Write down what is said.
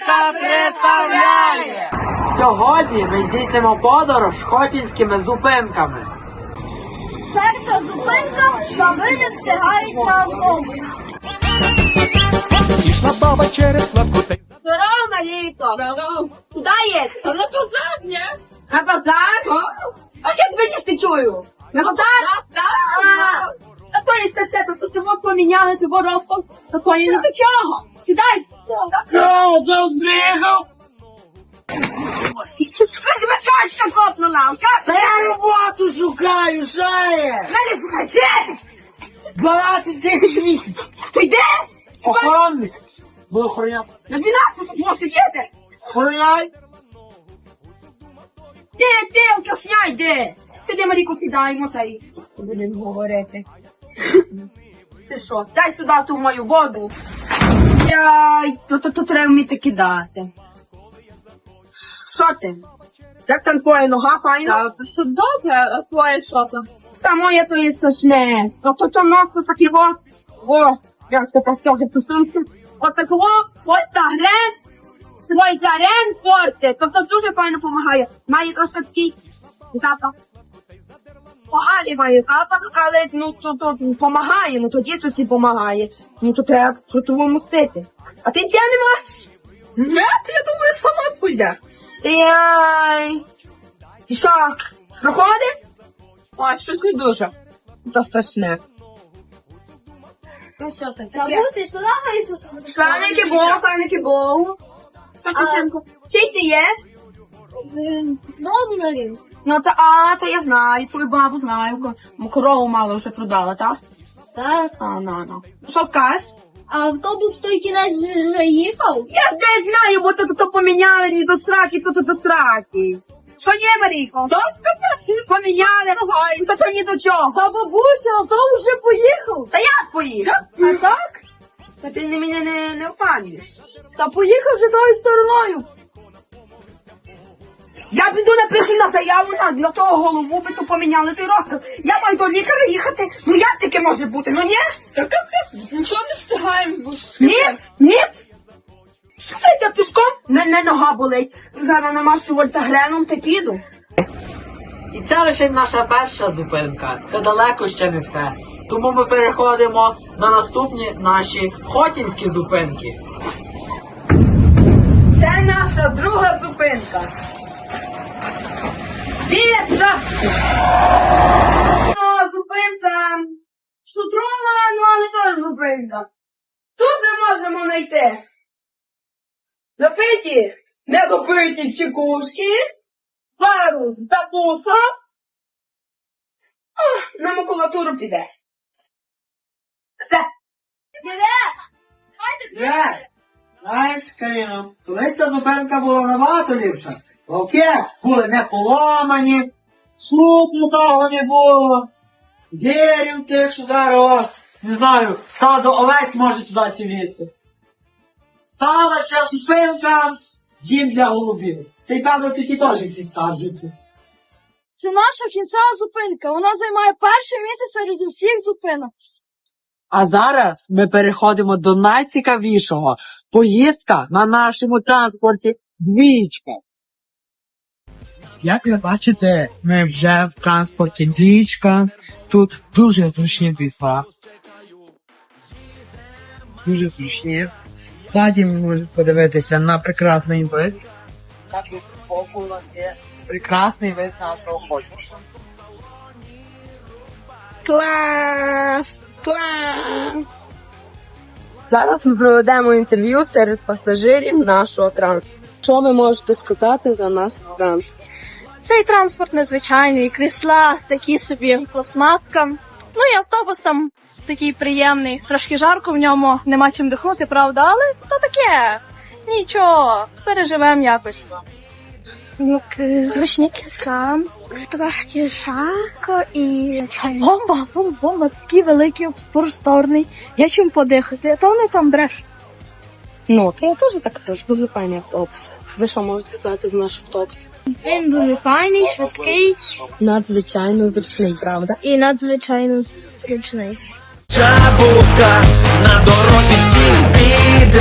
Вічка представляє! Сьогодні ми здійснимо подорож хотінськими зупинками. Перша зупинка, що ви не встигають на автобус. Ішла баба через та й Здорово, Марійко. Здорово. Куди є? А на базар, ні? На базар? А що тебе не чую? На базар? Так, А, Та то є все, то ти вот поміняли, ти воровство, то то є не до чого. Сідай. Що тут бігав? Ви тебе качка копнула, качка. Я роботу шукаю, що є? Мене покаче. 12 тисяч місяць. Ти йде? Охоронник. Ви охороняти. На 12 тут можеш сидіти. Охороняй. Ти, ти, окосня йди. Сюди, Маріко, сідаємо та й будемо говорити. Це що? Дай сюди ту мою воду. Яй, то, то, то треба вміти кидати. Що ти? Як там твоя нога, файно? Так, то все добре, а твоє що там? Та моє то є страшне. Ну то то носно такі во. Во, як то посьоги сумку. От во, ось та грен. Твой зарен порте. Тобто дуже файно допомагає. Має трошки такий запах. Поганий має запах, але ну то, то допомагає, ну то дійсно допомагає. Ну то треба крутово мустити. А ти чого не? Ні, то я думаю, сама пойде. Яй. І що, проходить? Ой, щось не дуже. То страшне. Ну що ти? Бабусі, слава Ісусу! Славники Богу, славники Богу. Чий ти є? Догнарів. Ну та а, то я знаю, твою бабу знаю. Корову мало вже продала, так? Так. А, ну, ну. Що скажеш? А автобус той кінець вже їхав? Я де знаю, бо то, то, поміняли ні до сраки, то, то до сраки. Що є, Марійко? Та скажи, Поміняли, давай. то, то ні до чого. Та бабуся, автобус вже поїхав. Та як поїхав? А так? Та ти не мене не, не опанюєш. Та поїхав вже тою стороною. Я піду напишу на заяву на, на того голову, би то поміняли той розказ. Я маю до лікаря їхати. Ну як таке може бути? Ну ні? Та капець, нічого не встигаємо. бо ж Ні? Ні? Що це йде пішком? Мене нога болить. Зараз намащу вольтагреном та піду. І це лише наша перша зупинка. Це далеко ще не все. Тому ми переходимо на наступні наші хотінські зупинки. Це наша друга зупинка. Зупинка. Шутрова, ну але теж зупинка. Тут ми можемо знайти. Запиті, недопиті чекушки, пару запуха. На макулатуру піде. Все. Е, Знаєш, колись ця зупинка була набагато ліпша. Ловки були не поломані, шуту того не було. Дерев тих, що зараз, не знаю, стадо овець може туди сілізти. Стала ця зупинка, дім для голубів. Та й певно тоді теж ці скаржуться. Це наша кінцева зупинка. Вона займає перше місце серед усіх зупинок. А зараз ми переходимо до найцікавішого. Поїздка на нашому транспорті двічка. Як ви бачите, ми вже в транспорті двічка. Тут дуже зручні крісла. Дуже зручні. Ззаді ви можете подивитися на прекрасний вид. Так і збоку у нас є прекрасний вид нашого ходу. Клас! Клас! Зараз ми проведемо інтерв'ю серед пасажирів нашого транспорту. Що ви можете сказати за наш транспорт? Цей транспорт незвичайний, крісла такі собі пластмаска. Ну і автобусом такий приємний. Трошки жарко в ньому, нема чим дихнути, правда, але то таке. Нічого, переживемо якось. Ну, звучні крісла, трошки жарко і бомба, бомба, бомба, такий великий, просторний. Є чим подихати, а то вони там бреш. Ну, то я теж так теж дуже файний автобус. Ви що можете сказати за наш автобус? Він дуже файний, швидкий Надзвичайно зручний, правда? і надзвичайно зручний. Чабутка на дорозі всіх підрізає.